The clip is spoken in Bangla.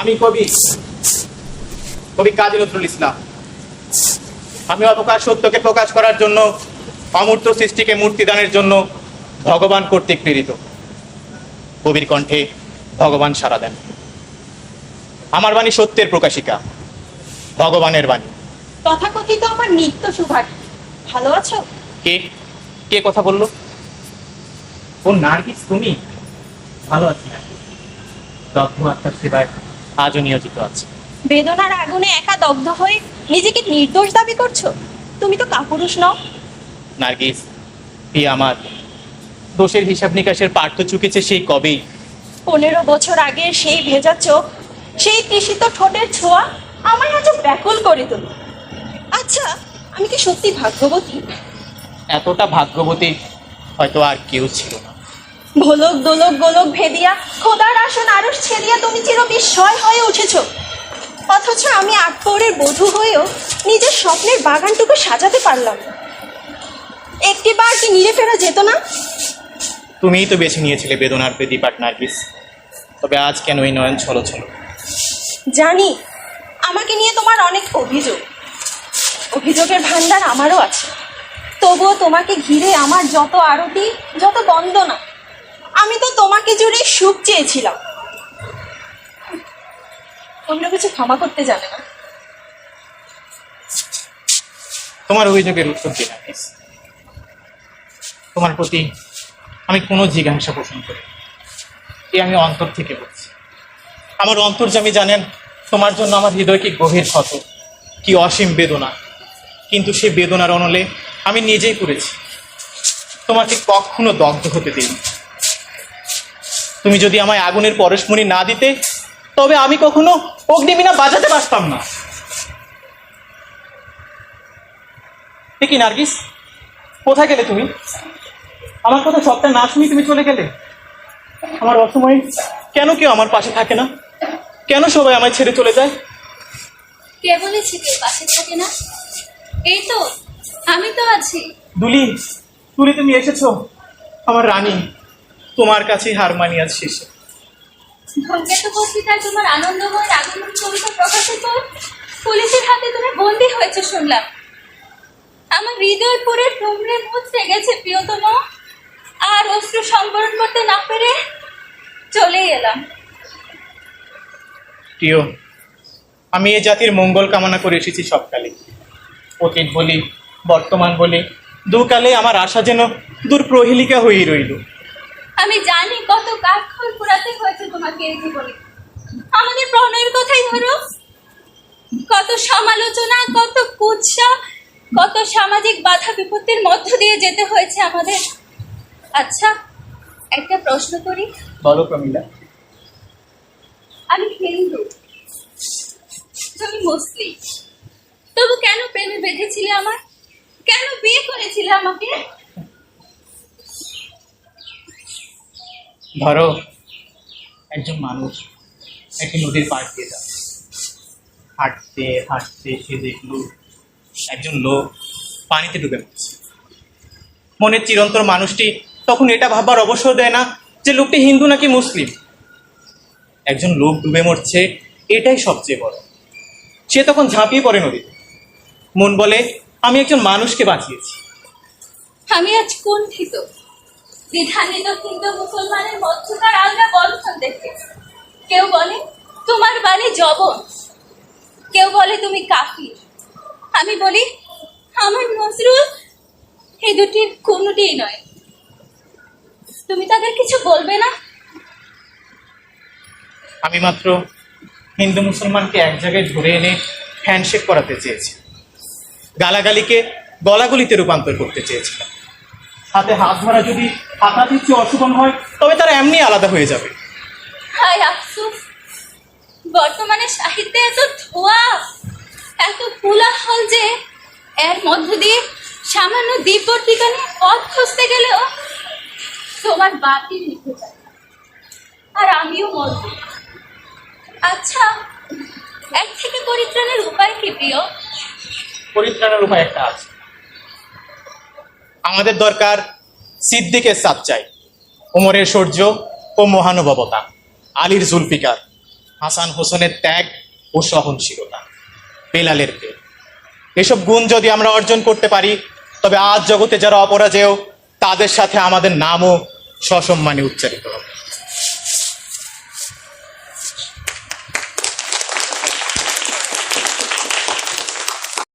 আমি কবি। কবি কাজী নজরুল ইসলাম। আমি অপকার সত্যকে প্রকাশ করার জন্য অমূর্ত সৃষ্টিকে মূর্তিদানের জন্য ভগবান কর্তৃক প্রেরিত। কবির কণ্ঠে ভগবান সারা দেন। আমার বাণী সত্যের প্রকাশিকা ভগবানের বাণী। তথাকথিত আমার নিত্য সুভাষ। ভালো আছো? কে? কে কথা বলল? ও নার্গিস তুমি? ভালো আছি। দগ্ধ আত্মার সেবায় আজও নিয়োজিত আছে। বেদনার আগুনে একা দগ্ধ হয়ে নিজেকে নির্দোষ দাবি করছ? তুমি তো কাপুরুষ নও। নার্গিস এই আমার। দোষের হিসাব নিকাশের পাঠ তো চুকেছে সেই কবেই। পনেরো বছর আগে সেই ভেজা চোখ সেই তৃষিত ঠোঁটের ছোঁয়া আমার আজ ব্যাকুল করে তোল। আচ্ছা আমি কি সত্যি ভাগ্যবতী? এতটা ভাগ্যবতী হয়তো আর কেউ ছিল না। ভোলক দোলক গোলক ভেদিয়া খোদার আসন আরস ছেড়িয়া তুমি চির বিস্ময় হয়ে উঠেছ। অথচ আমি আটপৌরের বধূ হয়েও নিজের স্বপ্নের বাগানটুকু সাজাতে পারলাম। একটি বার কি নিরে ফেরা যেত না? তুমিই তো বেছে নিয়েছিলে বেদনার বেদি পাট নার্গিস তবে আজ কেন এই নয়ন ছলো ছলো? জানি আমাকে নিয়ে তোমার অনেক অভিযোগ। অভিযোগের ভান্ডার আমারও আছে। তবুও তোমাকে ঘিরে আমার যত আরতি যত বন্দনা আমি তো তোমাকে জুড়ে সুখ চেয়েছিলাম। অন্য কিছু ক্ষমা করতে জানে না। তোমার অভিযোগের উত্তর নার্গিস তোমার প্রতি আমি কোনো জিজ্ঞাসা পোষণ করি এ আমি অন্তর থেকে বলছি। আমার অন্তর্জামী জানেন, তোমার জন্য আমার হৃদয় কি গভীর ক্ষত, কি অসীম বেদনা। কিন্তু সে বেদনার অনলে আমি নিজেই করেছি তোমাকে কখনো দগ্ধ হতে দিইনি। তুমি যদি আমায় আগুনের পরশমণি না দিতে তবে আমি কখনো অগ্নিবীণা বাজাতে পারতাম না। কি নার্গিস? কোথায় গেলে তুমি? আমার কথা সবটা না শুনি তুমি চলে গেলে? আমার অসময়ে কেন কেউ আমার পাশে থাকে না? কেন সবাই আমায় ছেড়ে চলে যায়? কে বলেছে কেউ পাশে থাকে না? এই তো আমি তো আছি। দুলি তুলি তুমি এসেছ আমার রানী। তোমার কাছে হার মানিয়াজ শেষে। ধূমকেত পত্রিকায় তোমার আনন্দময় আগমন কবিতা প্রকাশের পর পুলিশের হাতে তুমি বন্দী হয়েছে শুনলাম। আমার হৃদয় পুরে টুমড়ে মুচড়ে গেছে প্রিয়তম। আর অশ্রু সংবরণ করতে না পেরে চলেই এলাম। প্রিয় আমি এ জাতির মঙ্গল কামনা করে এসেছি সবকালে। অতীত বলি বর্তমান বলি দুকালে আমার আশা যেন দূর প্রহেলিকা হয়েই রইল। আমি জানি কত কাঠখড় পুরাতে হয়েছে তোমাকে এই জীবনে। আমাদের প্রণয়ের কথাই ধরো। কত সমালোচনা কত কুৎসা কত সামাজিক বাধা বিপত্তির মধ্য দিয়ে যেতে হয়েছে আমাদের। আচ্ছা একটা প্রশ্ন করি। বলো প্রমিলা। আমি হিন্দু তুমি মুসলিম। তবু কেন প্রেমে বেঁধেছিলে আমার কেন বিয়ে করেছিলে আমাকে? ধরো, একজন মানুষ একটি নদীর পাড় দিয়ে যাচ্ছে হাঁটতে হাঁটতে সে দেখল একজন লোক পানিতে ডুবে মরছে। মনের চিরন্তর মানুষটি তখন এটা ভাববার অবসর দেয় না যে লোকটি হিন্দু নাকি মুসলিম। একজন লোক ডুবে মরছে, এটাই সবচেয়ে বড়। সে তখন ঝাঁপিয়ে পড়ে নদীতে। মন বলে, আমি একজন মানুষকে বাঁচিয়েছি। আমি আজ কুণ্ঠিত। দ্বিধান্বিত হিন্দু মুসলমানের মধ্যকার আলগা বন্ধন দেখে কেউ বলে, তোমার বাণী জবন কেউ বলে, তুমি আমি বলি, আমার নজরুল এই দুটির কোনোটিই নয়। তুমি তাদের কিছু বলবে না? আমি মাত্র হিন্দু মুসলমানকে এক জায়গায় ধরে এনে হ্যান্ডশেক করাতে চেয়েছি। গালাগালিকে গলাগুলিতে রূপান্তর করতে চেয়েছিলাম। হাতে হাত ধরা যদি হাতাহাতির চেয়ে অশুভন হয় তবে তারা এমনি আলাদা হয়ে যাবে। হায় আফসোস বর্তমানে সাহিত্যে এত ধোয়া এত কোলাহল যে এর মধ্য দিয়ে সামান্য নিয়ে পথ খুঁজতে গেলেও তোমার বাতি নিভে যায় আর আমিও মরব আচ্ছা এক থেকে পরিত্রাণের উপায় কি প্রিয়? পরিত্রাণের উপায় একটা আছে। আমাদের দরকার সিদ্দিকের সাচ্চাই ওমরের শৌর্য ও মহানুভবতা, আলীর জুলফিকার, হাসান হোসেনের ত্যাগ ও সহনশীলতা, বেলালের প্রেম। এসব গুণ যদি আমরা অর্জন করতে পারি, তবে আজ জগতে যারা অপরাজেয়, তাদের সাথে আমাদের নামও সসম্মানে উচ্চারিত